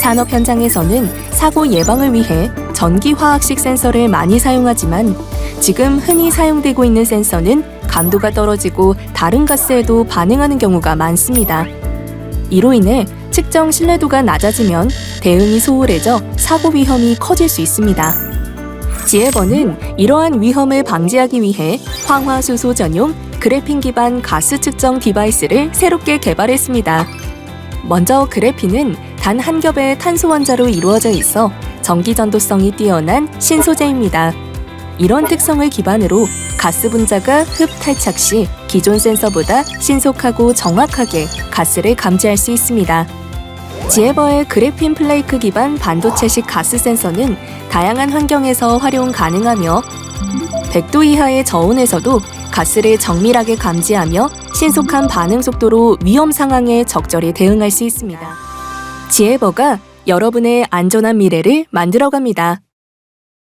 산업 현장에서는 사고 예방을 위해 전기 화학식 센서를 많이 사용하지만 지금 흔히 사용되고 있는 센서는 감도가 떨어지고 다른 가스에도 반응하는 경우가 많습니다. 이로 인해 측정 신뢰도가 낮아지면 대응이 소홀해져 사고 위험이 커질 수 있습니다. 지혜버는 이러한 위험을 방지하기 위해 황화수소 전용 그래핀 기반 가스 측정 디바이스를 새롭게 개발했습니다. 먼저 그래핀은 단 한 겹의 탄소 원자로 이루어져 있어 전기 전도성이 뛰어난 신소재입니다. 이런 특성을 기반으로 가스 분자가 흡 탈착 시 기존 센서보다 신속하고 정확하게 가스를 감지할 수 있습니다. 지에버의 그래핀 플레이크 기반 반도체식 가스 센서는 다양한 환경에서 활용 가능하며 100도 이하의 저온에서도 가스를 정밀하게 감지하며 신속한 반응 속도로 위험 상황에 적절히 대응할 수 있습니다. 지에버가 여러분의 안전한 미래를 만들어갑니다.